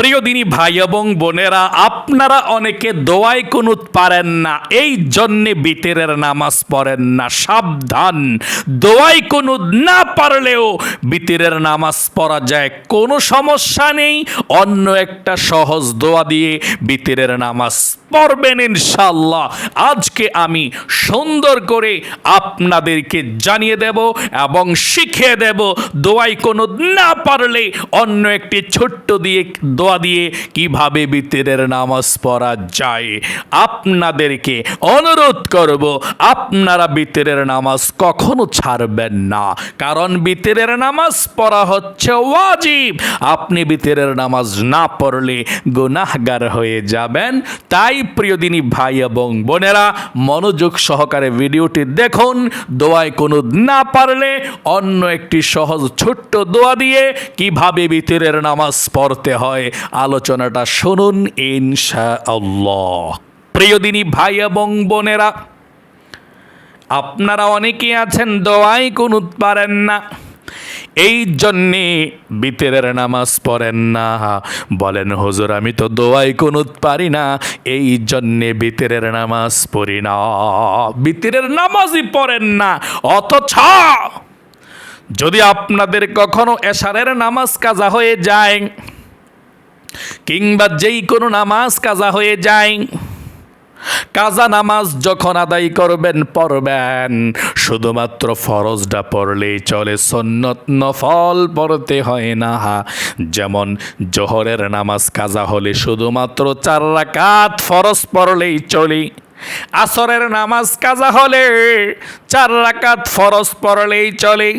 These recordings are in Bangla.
প্রিয় দিনী ভাই এবং বোনেরা, আপনারা অনেকে দোয়াই কুনুত পারেন না, এই জন্যে বিতেরের নামাজ পড়েন না, সাবধান। দোয়াই কুনুত না পারলেও বিতিরের নামাজ পড়া যায়, কোনো সমস্যা নেই, অন্য একটা সহজ দোয়া দিয়ে বিতিরের নামাজ পড়বেন ইনশাল্লাহ আজকে আমি সুন্দর করে আপনাদেরকে জানিয়ে দেব এবং শিখিয়ে দেব, দোয়াই কোনো না পারলে অন্য একটি ছোট্ট দিয়ে দোয়া দিয়ে কীভাবে বিতিরের নামাজ পড়া যায়? আপনাদেরকে অনুরোধ করব, আপনারা বিতিরের নামাজ কখনো ছাড়বেন না। কারণ বিতিরের নামাজ পড়া হচ্ছে ওয়াজিব। আপনি বিতিরের নামাজ না পড়লে গুনাহগার হয়ে যাবেন। তাই প্রিয় দিনী ভাই এবং বোনেরা, মনোযোগ সহকারে ভিডিওটি দেখুন। দোয়ায় কোনো না পারলে অন্য একটি সহজ ছোট্ট দোয়া দিয়ে কীভাবে বিতিরের নামাজ পড়তে হয় আলোচনাটা শুনুন ইনশা আল্লাহ প্রিয় দিনী ভাই এবং বোনেরা, আপনারা অনেকে আছেন, দোয়াই কুনুত পারেন না। এই জন্যে বিতেরের নামাজ পড়েন না। বলেন, হুজুর, আমি তো দোয়াই কুনুত পারি না। এই জন্যে বিতেরের নামাজ পড়ি না। বিতেরের নামাজই পড়েন না। অথচ যদি আপনাদের কখনো এশারের নামাজ কাজা হয়ে যায় কিংবা যেই কোনো নামাজ কাজা হয়ে যায়, কাজা নামাজ যখন আদায় করবেন, পড়বেন। শুধুমাত্র ফরজটা পড়লেই চলে, সন্নত নফল পড়তে হয় না। যেমন জোহরের নামাজ কাজা হলে শুধুমাত্র চার রাকাত ফরজ পড়লেই চলে। আসরের নামাজ কাজা হলে চার রাকাত ফরজ পড়লেই চলে,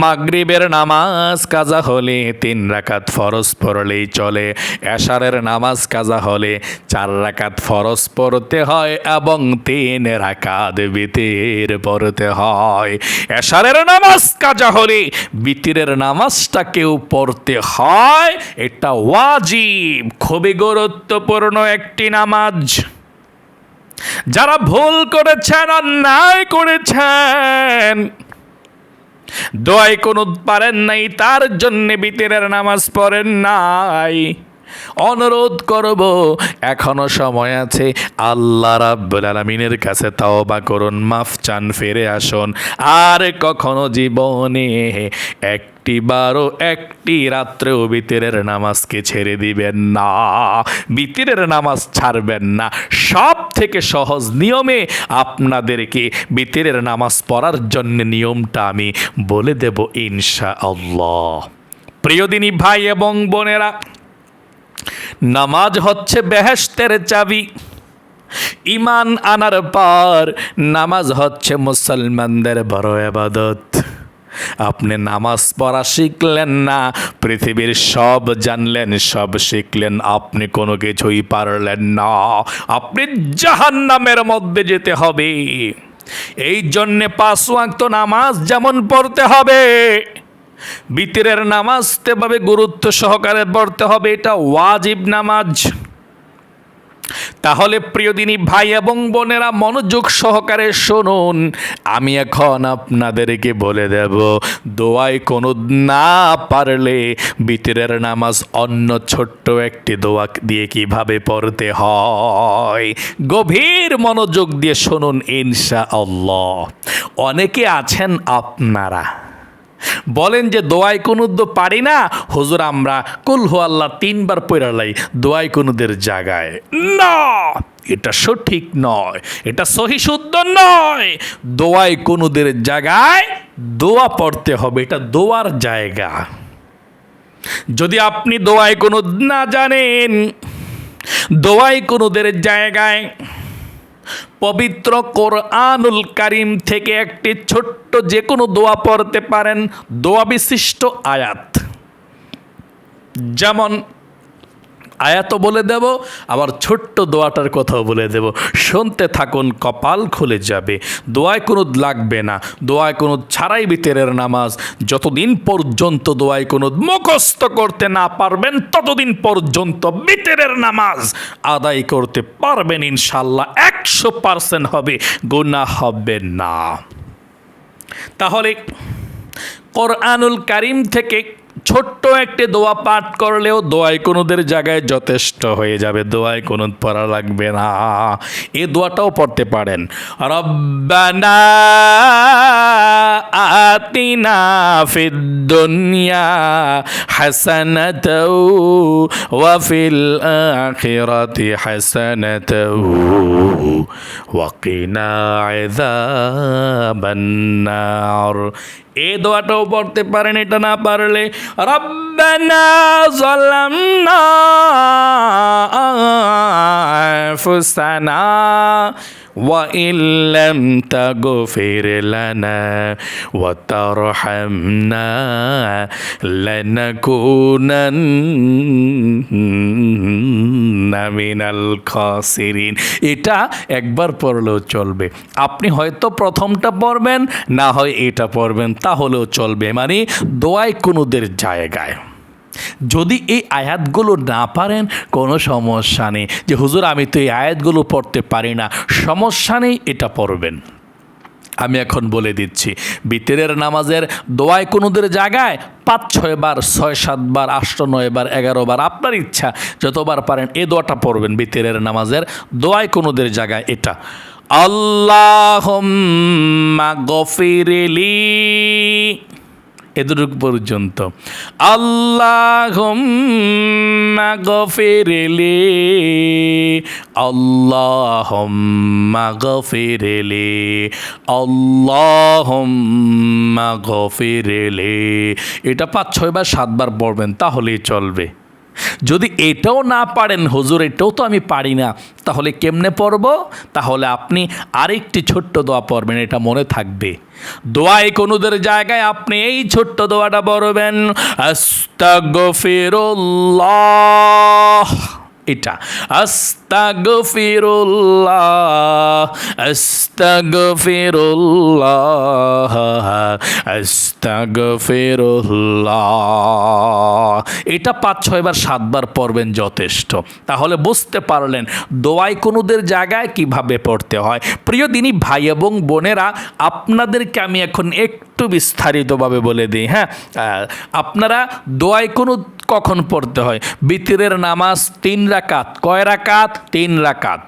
মাগরিবের নামাজ কাজা হলে তিন রাকাত ফরজ পড়লেই চলে, এশারের নামাজ কাজা হলে চার রাকাত ফরজ পড়তে হয় এবং তিন রাকাত বিতির পড়তে হয়। এশারের নামাজ কাজা হলে বিতিরের নামাজটা কেউ পড়তে হয়, এটা ওয়াজিব, খুবই গুরুত্বপূর্ণ একটি নামাজ। যারা ভুল করেছেন, অন্যায় করেছেন, দোয়াই কোনো পারেন নাই, তার জন্যে বিতিরের নামাজ পড়েন নাই। অনুরোধ করব, এখনও সময় আছে, আল্লাহ রাব্বুল আলামিনের কাছে তওবা করুন, মাফ চান, ফিরে আসুন, আর কখনো জীবনে একটি বারো, একটি রাত্রেও বিতিরের নামাজকে ছেড়ে দিবেন না। বিতিরের নামাজ ছাড়বেন না। সব থেকে সহজ নিয়মে আপনাদেরকে বিতিরের নামাজ পড়ার জন্য নিয়মটা আমি বলে দেব ইনশা আল্লাহ প্রিয়দিনী ভাই এবং বোনেরা, নামাজ হচ্ছে বেহেস্তের চাবি। ইমান আনার পর নামাজ হচ্ছে মুসলমানদের বড় আবাদত আপনি নামাজ পড়া শিখলেন না, পৃথিবীর সব জানলেন, সব শিখলেন, আপনি কোনো কিছুই পারলেন না। আপনি জাহান নামের মধ্যে যেতে হবে। এই জন্যে পাঁচ ওয়াক্ত নামাজ যেমন পড়তে হবে, বিতিরের নামাজ তেভাবে গুরুত্ব সহকারে পড়তে হবে, এটা ওয়াজিব নামাজ। তাহলে প্রিয়দিনী ভাই এবং বোনেরা মনোযোগ সহকারে শুনুন। আমি এখন আপনাদেরকে বলে দেব, দোয়ায় কোনো না পারলে বিতিরের নামাজ অন্য ছোট্ট একটি দোয়া দিয়ে কীভাবে পড়তে হয়? গভীর মনোযোগ দিয়ে শুনুন ইনশা আল্লাহ অনেকে আছেন আপনারা বলেন যে দোয়াই কুনুদ পারি না। হুজুর, আমরা কুলহু আল্লাহ তিনবার পৈরালাই দোয়াই কুনুদের জায়গায়। না, এটা সঠিক নয়, এটা সহি শুদ্ধ নয়। দোয়াই কুনুদের জায়গায় দোয়া পড়তে হবে, এটা দোয়ার জায়গা। যদি আপনি দোয়াই কুনুদ না জানেন, দোয়াই কুনুদের জায়গায় পবিত্র কোরআনুল কারিম থেকে একটি ছোট্ট যে কোনো দোয়া পড়তে পারেন। দোয়া বিশিষ্ট আয়াত। যেমন আয়াতও বলে দেব, আবার ছোট্ট দোয়াটার কথাও বলে দেব। শুনতে থাকুন, কপাল খুলে যাবে। দোয়ায় কোনো লাগবে না। দোয়ায় কোনো ছাড়াই বিতেরের নামাজ। যতদিন পর্যন্ত দোয়ায় কোনো মুখস্থ করতে না পারবেন, ততদিন পর্যন্ত বিতেরের নামাজ আদায় করতে পারবেন ইনশাল্লাহ একশো পারসেন্ট হবে গোনা হবে না। তাহলে কোরআনুল কারিম থেকে ছোট্ট একটি দোয়া পাঠ করলেও দোয়াই কোনোদের জায়গায় যথেষ্ট হয়ে যাবে, দোয়াই কোনো পড়া লাগবে না। এ দোয়াটাও পড়তে পারেন। রব্বানা আতিনা ফিদ দুনিয়া হাসানাতাও ওয়া ফিল আখিরাতি হাসানাতাও ওয়া কিনা আযাবান এই দোয়াটাও পড়তে পারেন এটা না পারলে রব্বানা জালামনা আনফুসানা। وإن لم تغفر لنا وترحمنا لنكونن من الخاسرين এটা একবার পড়লেও চলবে আপনি হয়তো প্রথমটা পড়বেন না হয় এটা পড়বেন তাহলেও চলবে মানে দোয়াই কোনোদের জায়গায় যদি এই আয়াতগুলো না পারেন, কোনো সমস্যা নেই। যে হুজুর, আমি তো এই আয়াতগুলো পড়তে পারি না। সমস্যা নেই, এটা পড়বেন। আমি এখন বলে দিচ্ছি, বিতেরের নামাজের দোয়ায় কোনোদের জায়গায় পাঁচ, ছয় বার, ছয়, সাত বার, আষ্ট, নয় বার, এগারো বার, আপনার ইচ্ছা, যতবার পারেন এ দোয়াটা পড়বেন বিতেরের নামাজের দোয়ায় কোনোদের জায়গায় এটা। আল্লাহ গফিরেলি এতটুকু পর্যন্ত। আল্লাহ গফিরেলি আল্লাহ গফিরেলি আল্লাহ ফেরেলে এটা পাঁচ ছয়বার সাতবার পড়বেন, তাহলেই চলবে। যদি এটাও না পারেন, হুজুর, এটাও তো আমি পারি না, তাহলে কেমনে পড়ব? তাহলে আপনি আরেকটি ছোট্ট দোয়া পড়বেন, এটা মনে থাকবে। দোয়ায় কোনোদের জায়গায় আপনি এই ছোট্ট দোয়াটা পড়বেন, আস্তাগফিরুল্লাহ। এটা। আস্তাগফিরুল্লাহ আস্তাগফিরুল্লাহ আস্তাগফিরুল্লাহ। এটা পাঁচ ছয়বার সাতবার পড়বেন যথেষ্ট। তাহলে বুঝতে পারলেন দোয়াই কোনোদের জায়গায় কীভাবে পড়তে হয়। প্রিয় দিনী ভাই এবং বোনেরা, আপনাদেরকে আমি এখন একটু বিস্তারিতভাবে বলে দিই হ্যাঁ? আপনারা দোয়াই কোনো, কখন পড়তে হয়? বিতিরের নামাজ তিন রাকাত। কয় রাকাত? তিন রাকাত।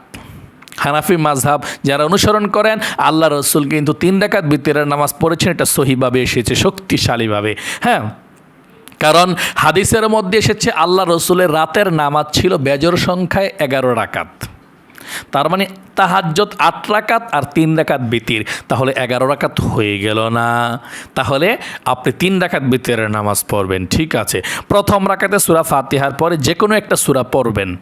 হানাফি মাঝহাব যারা অনুসরণ করেন, আল্লাহ রসুল কিন্তু তিন রাকাত বিতিরের নামাজ পড়েছেন, এটা সহিভাবে এসেছে, শক্তিশালীভাবে। হ্যাঁ? কারণ হাদিসের মধ্যে এসেছে, আল্লাহ রসুলের রাতের নামাজ ছিল বেজর সংখ্যায় এগারো রাকাত। তার মানে তাহাজ্জত আট রাকাত আর তিন রাকাত বিতির। তাহলে এগারো রাকাত হয়ে গেল না। তাহলে আপনি তিন রাকাত বিতিরের নামাজ পড়বেন, ঠিক আছে? প্রথম রাকাতে সুরা ফাতিহার পরে যে কোনো একটা সুরা পড়বেন।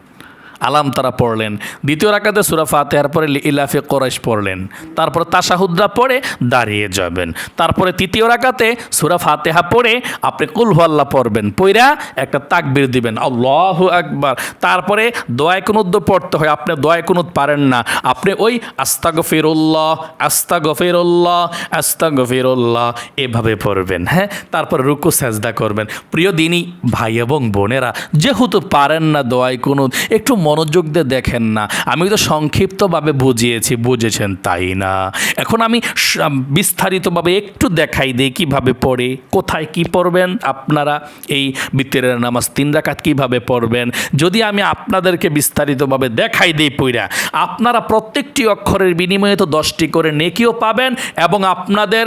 আলাম তারা পড়লেন। দ্বিতীয় রাকাতে সুরা ফাতেহার পরে ইলাফে কোরাইশ পড়লেন। তারপর তাসাহুদ্রা পড়ে দাঁড়িয়ে যাবেন। তারপরে তৃতীয় রাকাতে সুরা ফাতেহা পড়ে আপনি কুলহাল্লা পড়বেন। পইরা একটা তাকবির দিবেন, আল্লাহ একবার তারপরে দোয়ায় কুনুদ্দ পড়তে হয়, আপনি দোয়ায় কুনুদ পারেন না। আপনি ওই আস্তা গফিরুল্লাহ আস্তা গফিরুল্লাহ আস্তা গফিরুল্লাহ এভাবে পড়বেন হ্যাঁ? তারপর রুকু, সেজদা করবেন। প্রিয় দিনই ভাই এবং বোনেরা, যেহেতু পারেন না দোয়াই কোনো, একটু মনোযোগ দিয়ে দেখেন না। আমি তো সংক্ষিপ্তভাবে বুঝিয়েছি, বুঝেছেন তাই না? এখন আমি বিস্তারিতভাবে একটু দেখাই দিই কীভাবে পড়ে, কোথায় কি পড়বেন, আপনারা এই বিত্তের নামাজ তিন রাকাত কীভাবে পড়বেন। যদি আমি আপনাদেরকে বিস্তারিতভাবে দেখাই দিই পইরা, আপনারা প্রত্যেকটি অক্ষরের বিনিময়ে তো দশটি করে নেকিও পাবেন এবং আপনাদের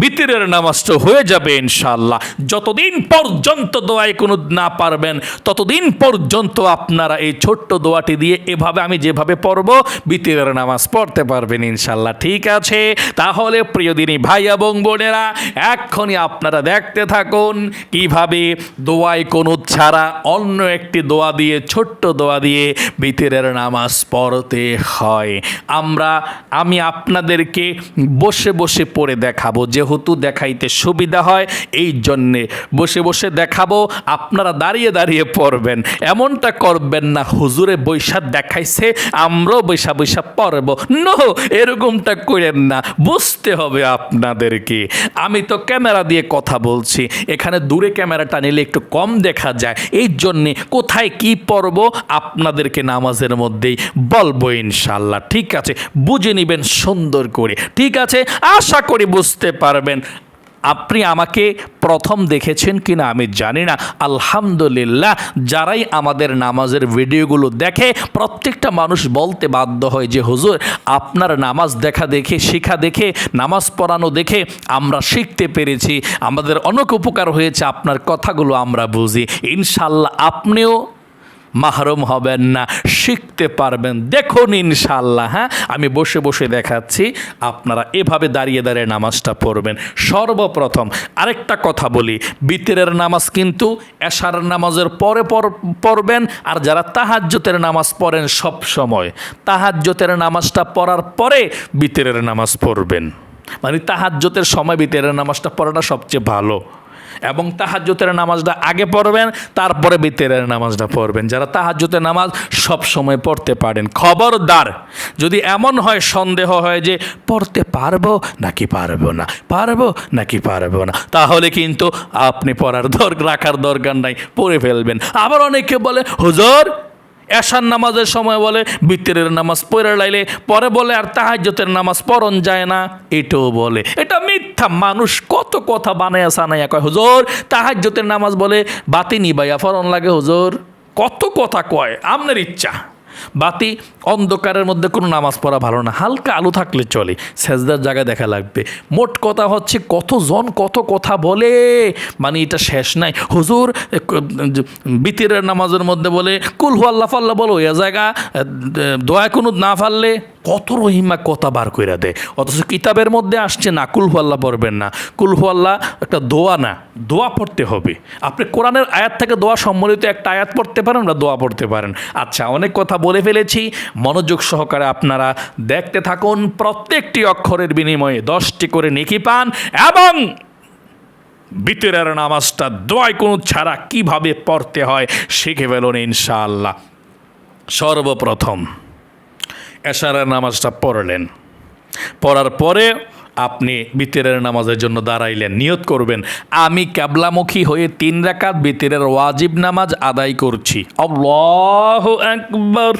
বিতিরের নামাজটা হয়ে যাবে ইনশাল্লাহ যতদিন পর্যন্ত দোয়ায় কোনো না পারবেন, ততদিন পর্যন্ত আপনারা এই ছোট্ট দোয়াটি দিয়ে এভাবে আমি যেভাবে পড়ব বিতিরের নামাজ পড়তে পারবেন ইনশাল্লাহ। ঠিক আছে? তাহলে প্রিয় দিনী ভাই এবং বোনেরা, এক্ষুনি আপনারা দেখতে থাকুন কীভাবে দোয়ায় কোনো ছাড়া অন্য একটি দোয়া দিয়ে, ছোট্ট দোয়া দিয়ে বিতিরের নামাজ পড়তে হয়। আমরা, আমি আপনাদেরকে বসে বসে পড়ে দেখাবো, যেহেতু দেখাইতে সুবিধা হয়, এই জন্যে বসে বসে দেখাবো, আপনারা দাঁড়িয়ে দাঁড়িয়ে পড়বেন। এমনটা করবেন না, হুজুরে। বৈশাখ দেখাইছে, আমরাও বৈশা বৈশা পড়ব নো এরকমটা করেন না। বুঝতে হবে আপনাদেরকে। আমি তো ক্যামেরা দিয়ে কথা বলছি। এখানে দূরে ক্যামেরাটা নিলে একটু কম দেখা যায়। এই জন্যে কোথায় কি পড়ব আপনাদেরকে নামাজের মধ্যেই বলব ইনশাল্লাহ ঠিক আছে, বুঝে নেবেন সুন্দর করে। ঠিক আছে, আশা করি বুঝতে পারবেন। আপনি আমাকে প্রথম দেখেছেন কিনা আমি জানি না। আলহামদুলিল্লাহ, যারাই আমাদের নামাজের ভিডিওগুলো দেখে, প্রত্যেকটা মানুষ বলতে বাধ্য হয় যে, হুজুর, আপনার নামাজ দেখা দেখে, শিখা দেখে, নামাজ পড়ানো দেখে আমরা শিখতে পেরেছি। আমাদের অনেক উপকার হয়েছে, আপনার কথাগুলো আমরা বুঝি। ইনশাল্লাহ আপনিও মাহরুম হবেন না, শিখতে পারবেন। দেখুন ইনশাল্লাহ হ্যাঁ? আমি বসে বসে দেখাচ্ছি, আপনারা এভাবে দাঁড়িয়ে দাঁড়িয়ে নামাজটা পড়বেন। সর্বপ্রথম আরেকটা কথা বলি, বিতেরের নামাজ কিন্তু এশার নামাজের পরে পড়বেন, আর যারা তাহাজ্যতের নামাজ পড়েন সব সময় তাহাজ্যতের নামাজটা পড়ার পরে বিতেরের নামাজ পড়বেন। মানে তাহাজ্যতের সময় বিতরের নামাজটা পড়াটা সবচেয়ে ভালো। এবং তাহাজ্যতের নামাজটা আগে পড়বেন, তারপরে বিতেরের নামাজটা পড়বেন। যারা তাহাজ্যতের নামাজ সব সময় পড়তে পারেন। খবরদার, যদি এমন হয় সন্দেহ হয় যে পড়তে পারব নাকি পারব না, পারব নাকি পারব না, তাহলে কিন্তু আপনি পড়ার দর, রাখার দরকার নাই, পড়ে ফেলবেন। আবার অনেকে বলে, হুজুর এশার নামাজের সময় বলে বিতরের নামাজ পড়ে লাইলে, পরে বলে, আর তাহাজ্যতের নামাজ পরন যায় না। এটাও বলে। এটা মিথ্যা। মানুষ কত কথা বানায় সানাইয়া কয়, হুজোর তাহাজ্যতের নামাজ বলে, বাতি নিবাইয়া ফরন লাগে, হুজোর। কত কথা কয়, আমনের ইচ্ছা। বাতি অন্ধকারের মধ্যে কোনো নামাজ পড়া ভালো না, হালকা আলো থাকলে চলে, সেজদার জায়গায় দেখা লাগবে। মোট কথা হচ্ছে কতজন কত কথা বলে মানে এটা শেষ নাই। হুজুর বিতিরের নামাজের মধ্যে বলে, কুল হু আল্লাহ ফাল্লা বলো, এ জায়গা দোয়া কোনো না ফাললে। কত রহিমা কথা বার কইরা দেয়। অথচ কিতাবের মধ্যে আসছে না, কুল আল্লাহ পড়বেন না। কুল আল্লাহ একটা দোয়া না, দোয়া পড়তে হবে। আপনি কোরআনের আয়াত থেকে দোয়া সম্বলিত একটা আয়াত পড়তে পারেন বা দোয়া পড়তে পারেন। আচ্ছা অনেক কথা বলে ফেলেছি। মনোযোগ সহকারে আপনারা দেখতে থাকুন প্রত্যেকটি অক্ষরের বিনিময়ে দশটি করে নেকি পান এবং বিতরের নামাজটা দোয়াই কোনো ছাড়া কীভাবে পড়তে হয়, শিখে ফেলুন ইনশাআল্লাহ। সর্বপ্রথম এশারের নামাজটা পড়লেন। পড়ার পরে আপনি বিতেরের নামাজের জন্য দাঁড়াইলেন, নিয়ত করবেন, আমি ক্যাবলামুখী হয়ে তিন রাকাত বিতেরের ওয়াজিব নামাজ আদায় করছি। একবার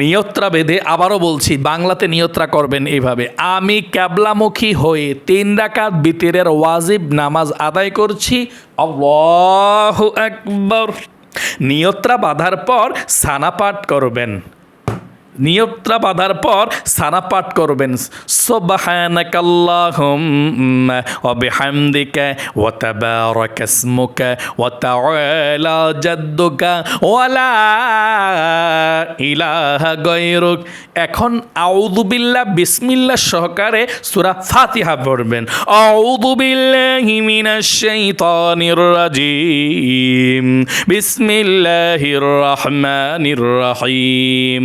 নিয়ত্রা বেঁধে আবারও বলছি, বাংলাতে নিয়ত্রা করবেন এইভাবে আমি ক্যাবলামুখী হয়ে তিন রাকাত বিতেরের ওয়াজিব নামাজ আদায় করছি। আল্লাহ একবার নিয়ত্রা বাঁধার পর সানা পাঠ করবেন। নিয়ত্রা বাঁধার পর সানা পাঠ করবেন। এখন আউযু বিল্লাহ, বিসমিল্লাহ সহকারে সূরা ফাতিহা পড়বেন। আউযু বিল্লাহি মিনাশ শাইতানির বিসমিল্লাহির রহমানির রহিম।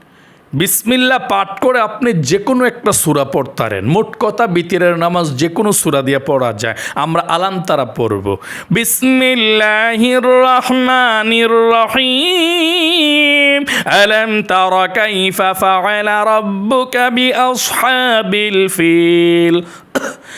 বিসমিল্লা পাঠ করে আপনি যে কোনো একটা সুরা পড়তারেন মোট কথা বিতিরের নামাজ যে কোনো সুরা দিয়ে পড়া যায়। আমরা আলাম তারা পড়ব। বিসমিল্লাহির রহমানির রহিম আলাম তারা কাইফা ফাআলা রাব্বুকা বিআসহাবিল ফিল।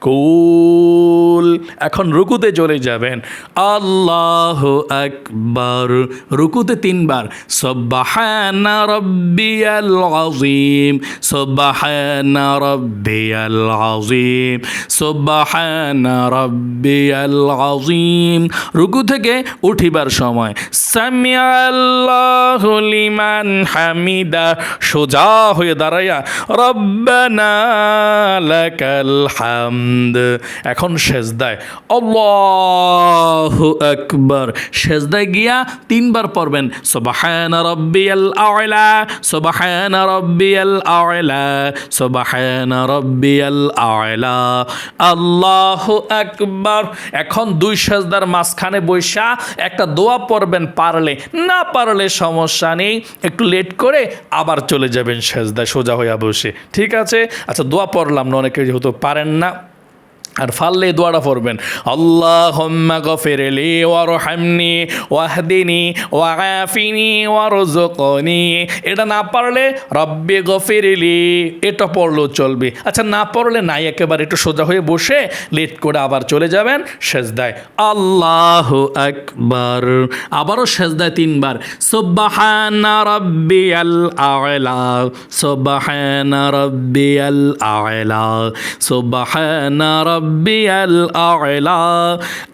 কুল এখন রুকুতে চলে যাবেন। আল্লাহ একবার রুকুতে তিনবার। সব্বাহানা রব্বিয়াল আজিম সব্বাহানা রব্বিয়াল আজিম সব্বাহানা রব্বিয়াল আজিম রুকু থেকে উঠিবার সময়। সামিয়াল্লাহু লিমান হামিদা। সোজা হয়ে দাঁড়াইয়া, রব্বানা লাকাল হাম হামদ এখন সেজদায়। আল্লাহু আকবার। সেজদায় গিয়া তিনবার পড়বেন। সুবহানা রাব্বিয়াল আ'লা, সুবহানা রাব্বিয়াল আ'লা, সুবহানা রাব্বিয়াল আ'লা। আল্লাহু আকবার। এখন দুই সেজদার মাঝখানে বৈশা একটা দোয়া পড়বেন পারলে। না পারলে সমস্যা নেই। একটু লেট করে আবার চলে যাবেন সেজদায়, সোজা হইয়া বসে। ঠিক আছে? আচ্ছা দোয়া পড়লাম না অনেকে যেহেতু পারেন না। আর ফাললে দোয়াটা পড়বেন আল্লাহ গফিরলি ওয়ারহামনি ওয়াহদিনি ওয়াগাফিনি ওয়ারজুকনি এটা না পারলে রব্বি গফিরলি এটা পড়লেও চলবে। আচ্ছা না পড়লে নাই একেবারে একটু সোজা হয়ে বসে লেট করে আবার চলে যাবেন সেজদায়। আল্লাহ আকবার। আবারও সেজদায় তিনবার, সুবহানা রাব্বিয়াল আ'লা সুবহানা রাব্বিয়াল আ'লা সুবহানা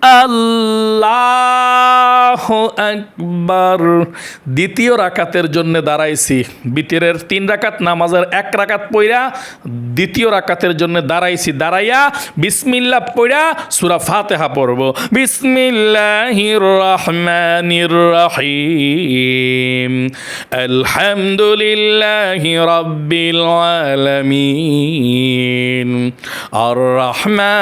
আল্লাহু আকবার। দ্বিতীয় রাকাতের জন্য দাঁড়াইছি। বিতিরের তিন রাকাত, নামাজের এক রাকাত পইরা দ্বিতীয় রাকাতের জন্য দাঁড়াইছি। দাঁড়াইয়া বিসমিল্লাহ পইরা সূরা ফাতিহা পড়ব। বিসমিল্লাহির রহমানির রহিম। আলহামদুলিল্লাহি রাব্বিল আলামিন। আর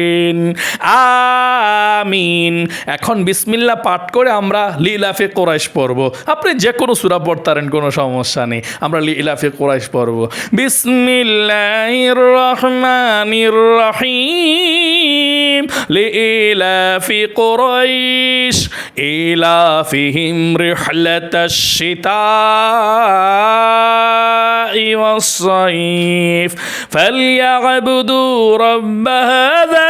ওয়ালাদ-দাল্লিন আমিন এখন বিসমিল্লাহ পাঠ করে আমরা লিলাফে কোরাইশ পড়ব আপনি যে কোনো সুরা পড়তারেন কোনো সমস্যা নেই আমরা লিলাফে কোরাইশ পড়ব বিসমিল্লাহির রহমানির রহিম লিলাফি কোরাইশ ইলাফিহিম রিহলাতাশ الشتاء والصيف فليعبدوا رب هذا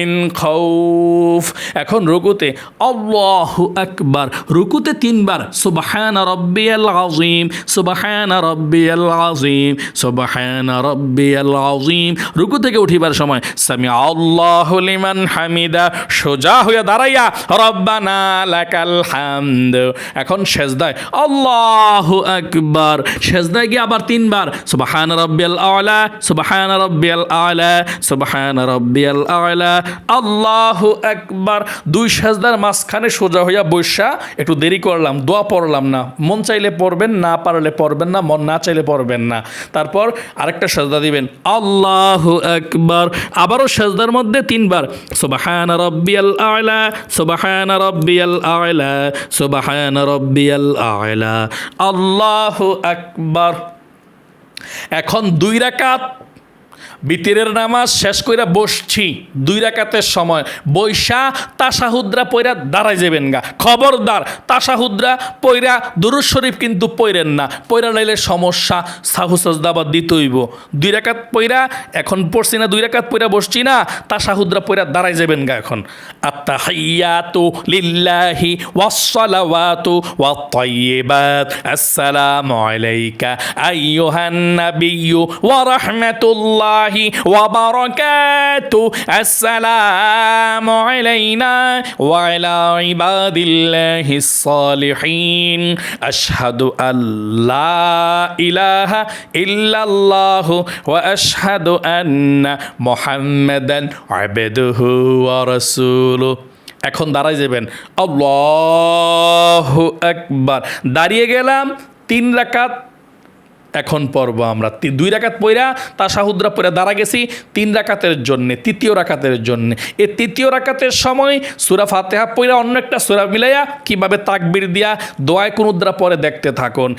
খৌফ। এখন রুকুতে আল্লাহ আকবার। রুকুতে তিনবার, সুবাহান রব্বিয়াল আজিম সুবাহান রব্বিয়াল আজিম সুবাহান রব্বিয়াল আজিম রুকু থেকে উঠিবার সময় সামি আল্লাহ লিমান হামিদা, সোজা হইয়া দাঁড়াইয়া, রব্বানা লাকাল হামদ। এখন সেজদায়, আল্লাহ আকবার। সেজদায় গিয়ে আবার তিনবার, সুবাহান রব্বিয়াল আলা, সুবাহান রব্বিয়াল আলা, সুবাহান রব্বিয়াল আলা। আল্লাহু একবার দুই সেজদার মাঝখানে সোজা হইয়া বৈশা, একটু দেরি করলাম, দোয়া পড়লাম না। মন চাইলে পড়বেন, না পারলে পড়বেন না, মন না চাইলে পড়বেন না। তারপর আরেকটা সেজদা দিবেন, আল্লাহ একবার। আবারও সেজদার মধ্যে তিনবার, সুবহান রব্বিয়াল আ'লা, সুবহান রব্বিয়াল আ'লা, সুবহান রব্বিয়াল আ'লা। আল্লাহ একবার। এখন দুই রাকাত বিতিরের নামাজ শেষ কইরা বসছি, দুই রাকাতের সময়। বৈশা তাসাহুদ্রা পইরা দাঁড়াই যাবেন গা। খবরদার, তাসাহুদ্রা পইরা দুরুজ শরীফ কিন্তু পইরেন না। পইরা লাইলে সমস্যা, সাহু সাজদাবাদ দিতইব। দুই রাকাত পইরা, এখন পড়ছি না, দুই রাকাত পইরা বসছি না, তাসাহুদ্রা পইরা দাঁড়াই যাবেন গা এখন। আত্তাহিয়াতু লিল্লাহি ওয়াসসালাওয়াতু ওয়াত-তাইয়্যিবাত আসসালামু আলাইকা আইয়ুহান নাবিয়্যু ওয়া রাহমাতুল্লাহি। ওয়া বারাকাতু আসসালামু আলাইনা ওয়া আলা ইবাদিল্লাহিস সালিহিন আশহাদু আল্লা ইলাহা ইল্লাল্লাহু ওয়া আশহাদু আন্না মুহাম্মাদান আবদুহু ওয়া রাসূলুহু এখন দাঁড়াই যাবেন। আল্লাহু আকবার। দাঁড়িয়ে গেলাম তিন রাকাত এখন পর্ব আমরা দুই রাকাত পইরা তাসাহুদরা পইরা দাঁড়া গেছি, তিন রাকাতের জন্যে, তৃতীয় রাকাতের জন্যে। এই তৃতীয় রাকাতের সময় সুরা ফাতেহা পইরা অন্য একটা সুরা মিলাইয়া কীভাবে তাকবির দিয়া দোয়ায় কুনুদ্রা পরে দেখতে থাকুন।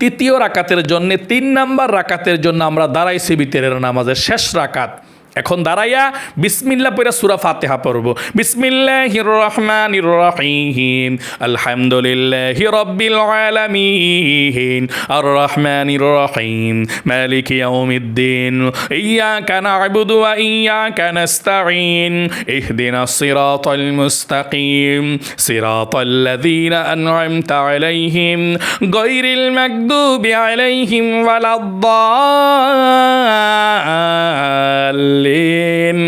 তৃতীয় রাকাতের জন্যে, তিন নাম্বার রাকাতের জন্য আমরা দাঁড়াইছি বিতেরের নামাজের শেষ রাকাত। এখন দাঁড়াইয়া বিসমিল্লা পইরা সুরা ফাতেহা পড়ব। বিসমিল্লাহির রহমানির রহিম আলহামদুলিল্লাহি রাব্বিল আলামিন। আর রহমানির রহিম মালিক ইয়াউমিদ্দিন। ইয়াকা না'বুদু ওয়া ইয়াকা নাস্তাঈন। ইহদিনাস সিরাতাল মুস্তাকিম। সিরাতাল লাযীনা আন'আমতা আলাইহিম। গায়রিল মাগদুবি আলাইহিম ওয়ালাদ-দাল্লিন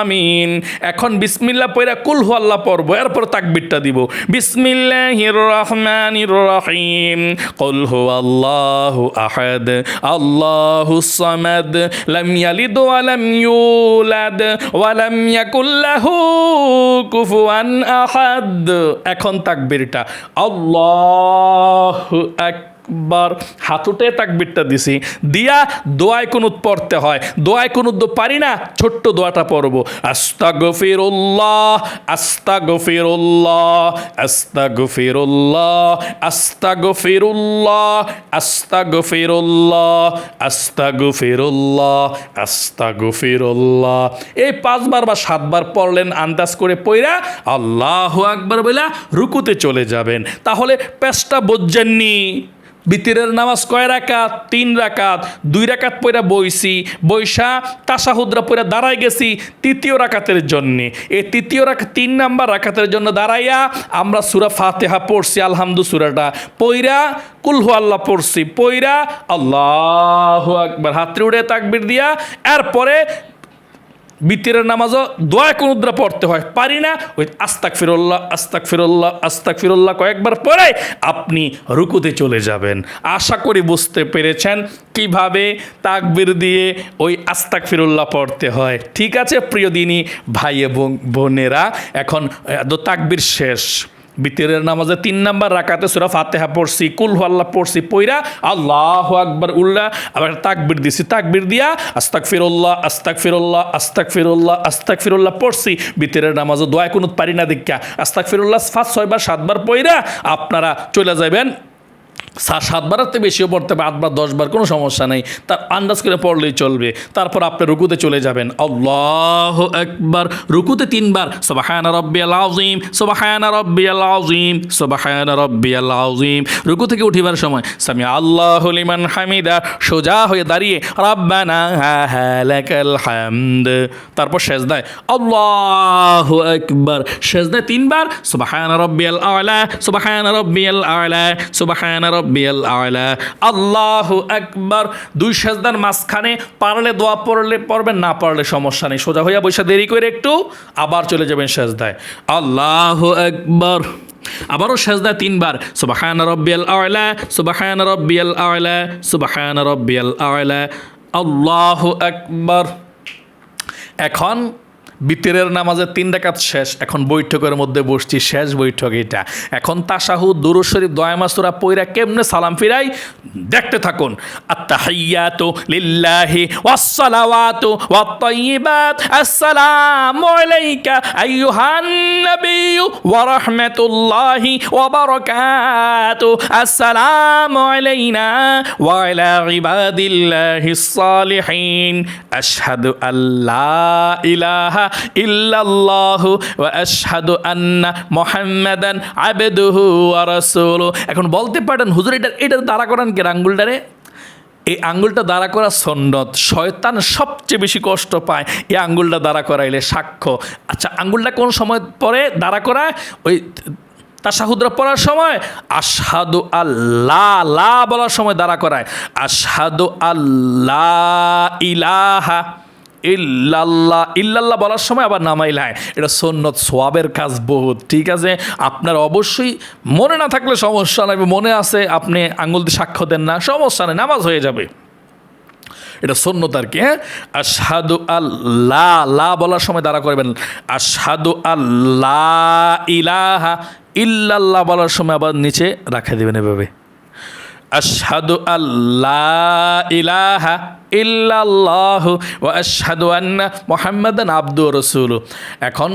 আমিন। এখন বিসমিল্লাহ পয়রা কুল আল্লাহ পড়ব, এরপর তাকবিরটা দিব। বিসমিল্লাহির রহমানির রহিম। কুল আল্লাহু আহাদ, আল্লাহু সামাদ, লাম ইয়ালিদ ওয়া লাম ইউলাদ, ওয়া লাম ইয়াকুল লাহু কুফুয়ান আহাদ। এখন তাকবিরটা, আল্লাহু আকবার। বার হাতুটে তাকবিরটা দিছি। দিয়া দোয়ায় কুনুত পড়তে হয়। দোয়ায় কুনুত তো পারি না, ছোট্ট দোয়াটা পড়ব। আস্তাগফিরুল্লাহ আস্তাগফিরুল্লাহ আস্তাগফিরুল্লাহ আস্তাগফিরুল্লাহ আস্তাগফিরুল্লাহ আস্তাগফিরুল্লাহ আস্তাগফিরুল্লাহ। এই পাঁচবার বা সাতবার পড়লেন, আন্দাজ করে পইরা আল্লাহু আকবার বইলা রুকুতে চলে যাবেন। তাহলে পেশটা বুঝছেননি বিতিরের নামাজ কয় রাকাত? তিন রাকাত। দুই রাকাত পয়রা বইছি। বৈশা তাসাহুদরা পয়রা দাঁড়াই গেছি তৃতীয় রাকাতের জন্যে। এই তৃতীয় রাকাত তিন নাম্বার রাকাতের জন্য দাঁড়াইয়া আমরা সুরা ফাতেহা পড়ছি আলহামদু সুরাটা। পইরা কুলহু আল্লাহ পড়ছি, পইরা আল্লাহ আকবার। হাতরে উড়ে তাকবির দিয়া, এরপরে বিতিরের নামাজও দোয়া কোনুদ্রা পড়তে হয়? পারি না। ওই আস্তাক ফিরল্লাহ আস্তাক ফিরল্লাহ আস্তাক ফিরল্লাহ কয়েকবার পরে আপনি রুকুতে চলে যাবেন। আশা করি বুঝতে পেরেছেন কীভাবে তাকবির দিয়ে ওই আস্তাক ফিরুল্লাহ পড়তে হয়। ঠিক আছে, প্রিয় দিনী, ভাই এবং বোনেরা, এখন তাকবির শেষ। বিতিরের নামাজে তিন নাম্বার রাকাতে সুরা ফাতেহা পড়ছি, কুল আল্লাহ পড়ছি পইরা আল্লাহ আকবর উল্লাহ আবার তাকবির দিছি। তাকবির দিয়া আস্তাক ফিরুল্লাহ আস্তাক ফিরুল্লাহ আস্তাক ফিরুল্লাহ আস্তাক ফিরুল্লাহ পড়ছি। বিতিরের নামাজও দোয়া কোনো পারি না দেখা আস্তাক ফিরুল্লাহ পাঁচ ছয়বার, সাতবার পইরা আপনারা চলে যাবেন সাতবারের বেশিও পড়তে হবে, আটবার, দশবার কোনো সমস্যা নেই। তার আন্দাজ করে পড়লেই চলবে। তারপর আপনি রুকুতে চলে যাবেন। আল্লাহ একবার রুকুতে তিনবার। সোবাহায়না রব্বি আজিম সোবাহায়না রব্বি আজিম সোবাহায়না রব্বি আজিম রুকু থেকে উঠিবার সময় সামি আল্লাহ লিমান হামিদা, সোজা হয়ে দাঁড়িয়ে, রব্বানা লাকাল হামদ। তারপর শেষদায় আল্লাহ একবার শেষদায় তিনবার, সুবাহানা রব্বিয়াল আলা, সুবাহানা রব্বিয়াল আলা, সুবাহানা রব্বিয়াল আলা। আল্লাহু আকবার। দুই শেষদার মাঝখানে পারলে দোয়া পড়লে পড়বেন, না পারলে সমস্যা নেই। সোজা হইয়া বৈশা দেরি করে একটু আবার চলে যাবেন শেষদায় আল্লাহু আকবার। আবারও সেজদা তিনবার। সুবাহান রব্বিয়াল আয়লা সুবাহান রব্বিয়াল আয়লা সুবাহান রব্বিয়াল আয়লা আল্লাহু আকবার। এখন বিতিরের নামাজের তিন ডাকাত শেষ, এখন বৈঠকের মধ্যে বসছি, শেষ বৈঠক এটা। এখন তাসাহু দুরু শরীফ দয়ামাসুরা পইরা কেমনে সালাম ফিরাই? দেখতে থাকুন। আত্তাহিয়াতু লিল্লাহি ওয়াসসালাওয়াতু ওয়াত-তাইয়িবাত। আসসালামু আলাইকা আইয়ুহান নাবিয়্যু ওয়া রাহমাতুল্লাহি ওয়া বারাকাতু। আসসালামু আলাইনা ওয়া আলা ইবাদিল্লাহিস সালিহিন আশহাদু আল্লা ইলাহা ইল্লাল্লাহু ওয়া আশহাদু আন্না মুহাম্মাদান আবদুহু ওয়া রাসূলুহু। এখন বলতে পারেন, হুজুর, এটা এটা দাঁড়া করান কে আঙ্গুলটারে এই আঙ্গুলটা দাঁড়া করা সন্ন্যত। শয়তান সবচেয়ে বেশি কষ্ট পায় এই আঙ্গুলটা দাঁড়া করাইলে, সাক্ষ্য। আচ্ছা আঙ্গুলটা কোন সময় পরে দাঁড়া করায় ওই তাসাহুদরা পড়ার সময়? আশহাদু আল্লাহ লা বলার সময় দাঁড়া করায়। আশহাদু আল্লাহ ইলাহা ইল্লাল্লাহ ইল্লাল্লাহ বলার সময় আবার নামাইলায় এটা সন্ন্যত সোয়াবের কাজ বহুত, ঠিক আছে? আপনার অবশ্যই মনে না থাকলে সমস্যা নাই, মনে আছে, আপনি আঙুল দিয়ে সাক্ষ্য দেন না, সমস্যা নেই, নামাজ হয়ে যাবে। এটা সন্ন্যত আর কি হ্যাঁ? আশহাদু আল্লাহ লা বলার সময় দাঁড়া করবেন। আশহাদু আল্লাহ ইলাহা ইল্লাল্লাহ বলার সময় আবার নিচে রাখা দেবেন এভাবে। আশহাদু আল্লাহ ইলাহা ইল্লাল্লাহু ওয়া আশহাদু আন্না মুহাম্মাদান আবদু রাসূল এখন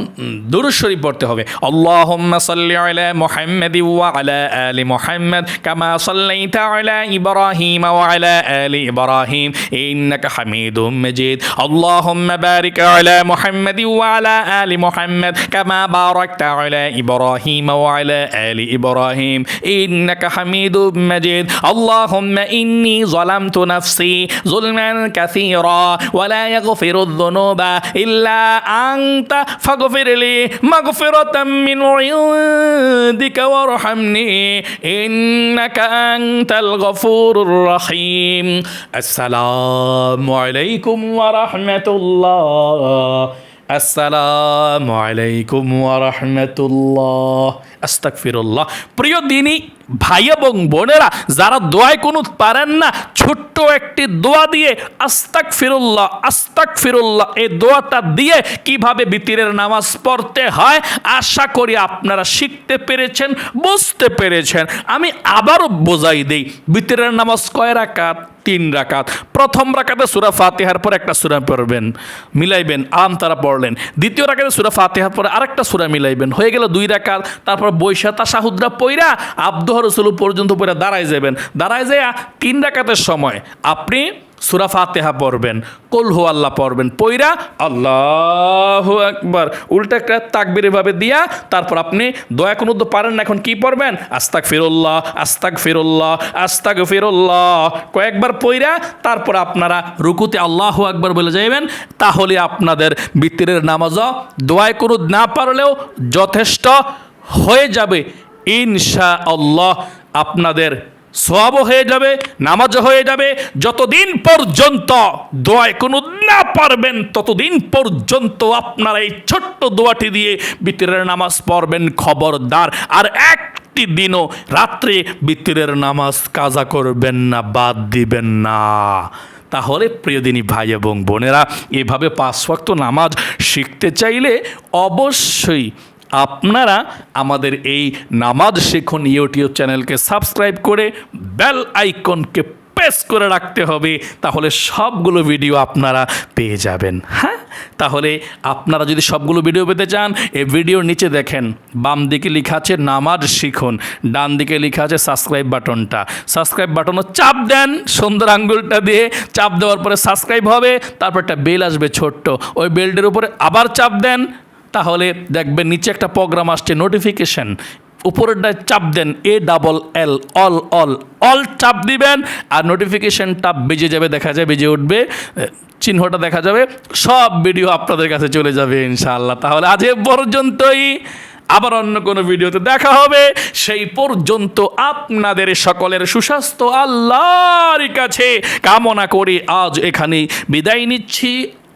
দুরূদ শরীফ পড়তে হবে। আল্লাহুম্মা সাল্লি আলা মুহাম্মাদ ওয়া আলা আলি মুহাম্মাদ কামা সাল্লাইতা আলা ইব্রাহিম ওয়া আলা আলি ইব্রাহিম। ইন্নাকা হামিদুম মাজিদ। আল্লাহুম্মা বারিক আলা মুহাম্মাদ ওয়া আলা আলি মুহাম্মাদ কামা বারাকতা আলা ইব্রাহিম ওয়া আলা আলি ইব্রাহিম। ইন্নাকা হামিদুম মাজিদ। আল্লাহুম্মা ইন্নি যালামতু নাফসি যুলমান কাসীরা ওয়া লা ইয়াগফিরু যুনুবা ইল্লা আনতা ফাগফিরলি মাগফিরাতাম মিন ইনদিকা ওয়ারহামনি ইন্নাকা আনতাল গফুরুর রহিম। আলাইকুম ওয়া রাহমাতুল্লাহ। আলাইকুম ওয়া রাহমাতুল্লাহ। আস্তাগফিরুল্লাহ। প্রিয় দিনী ভাই এবং বোনেরা, যারা দোয়ায় কোনো পারেন না, ছোট্ট একটি দোয়া দিয়ে আস্তাক ফিরুল্লাহ আস্তাক ফিরুল্লাহ এই দোয়াটা দিয়ে কীভাবে বিতিরের নামাজ পড়তে হয়, আশা করি আপনারা শিখতে পেরেছেন, বুঝতে পেরেছেন। আমি আবারও বোঝাই দেই, বিতিরের নামাজ কয় রাকাত? তিন রাকাত। প্রথম রাকাতে সুরা ফাতিহার পর একটা সুরা পড়বেন, মিলাইবেন, আম তারা পড়লেন। দ্বিতীয় রাকাতে সুরা ফাতিহার পরে আরেকটা সুরা মিলাইবেন। হয়ে গেল দুই রাকাত, তারপর বৈশা তাসাহুদ্রা পইরা আব্দুহ রসুল পর্যন্ত পইরা দাঁড়ায় যাবেন। দাঁড়ায় যায় তিন রাকাতের সময় আপনি সুরা ফাতেহা পড়বেন, কল আল্লাহ পড়বেন পইরা আল্লাহ একবার উল্টা একটা তাকবির ভাবে দিয়া তারপর আপনি দয়া কোনো তো পারেন না, এখন কি পড়বেন? আস্তাক ফিরুল্লাহ আস্তাক ফিরুল্লাহ আস্তাক ফিরুল্লাহ কয়েকবার পইরা তারপর আপনারা রুকুতে আল্লাহ একবার বলে যাইবেন। তাহলে আপনাদের বিত্তিরের নামাজও দোয়ায় কোনো না পারলেও যথেষ্ট হয়ে যাবে। ইনশা আল্লাহ আপনাদের সবও হয়ে যাবে, নামাজও হয়ে যাবে। যতদিন পর্যন্ত দোয়ায় কোনো না পারবেন, ততদিন পর্যন্ত আপনারা এই ছোট্ট দোয়াটি দিয়ে বিতিরের নামাজ পড়বেন খবরদার। আর একটি দিনও রাত্রে বিতিরের নামাজ কাজা করবেন না, বাদ দিবেন না। তাহলে প্রিয়দিনী ভাই এবং বোনেরা, এভাবে পাঁচ নামাজ শিখতে চাইলে অবশ্যই আপনারা আমাদের এই নামাজ শিখুন ইউটিউব চ্যানেলকে সাবস্ক্রাইব করে বেল আইকনকে প্রেস করে রাখতে হবে, তাহলে সবগুলো ভিডিও আপনারা পেয়ে যাবেন। হ্যাঁ? তাহলে আপনারা যদি সবগুলো ভিডিও পেতে চান, এই ভিডিওর নিচে দেখেন, বাম দিকে লেখা আছে নামাজ শিখুন, ডান দিকে লেখা আছে সাবস্ক্রাইব বাটনটা। সাবস্ক্রাইব বাটনও চাপ দেন সুন্দর আঙ্গুলটা দিয়ে, চাপ দেওয়ার পরে সাবস্ক্রাইব হবে, তারপর একটা বেল আসবে ছোট্ট, ওই বেলটির উপরে আবার চাপ দেন তাহলে দেখবেন নিচে একটা প্রোগ্রাম আসছে নোটিফিকেশন উপরেরটায় চাপ দেন A double L all all all চাপ দিবেন, আর নোটিফিকেশনটা বেজে যাবে, দেখা যায় বেজে উঠবে চিহ্নটা দেখা যাবে, সব ভিডিও আপনাদের কাছে চলে যাবে ইনশাআল্লাহ। তাহলে আজ এ পর্যন্তই, আবার অন্য কোনো ভিডিওতে দেখা হবে, সেই পর্যন্ত আপনাদের সকলের সুস্বাস্থ্য, আল্লাহর কাছে কামনা করি, আজ এখানে বিদায় নিচ্ছি।